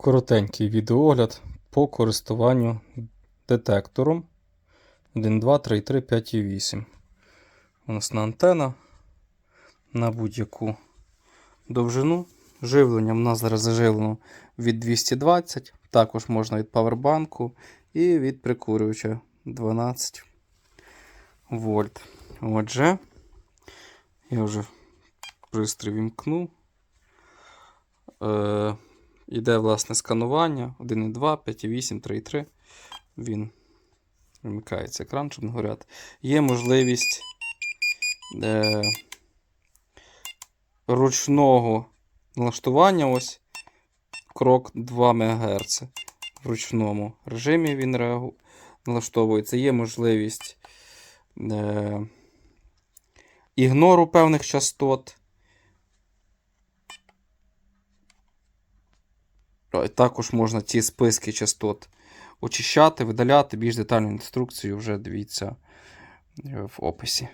Коротенький відеогляд по користуванню детектором 1, 2, 3, 3, 5 і 8. Уносна антена на будь-яку довжину. Живлення в нас зараз заживлено від 220, також можна від павербанку і від прикурювача 12 вольт. Отже, я вже пристрій вімкнув. Е, Іде власне сканування 1,2, 5,8, 3,3. Він вимикається екран, щоб не горяти. Є можливість е, ручного налаштування. Ось крок 2 МГц. В ручному режимі він реагу... налаштовується. Є можливість е, ігнору певних частот. Також можна ці списки частот очищати, видаляти. Більш детальну інструкцію вже дивіться е, в описі.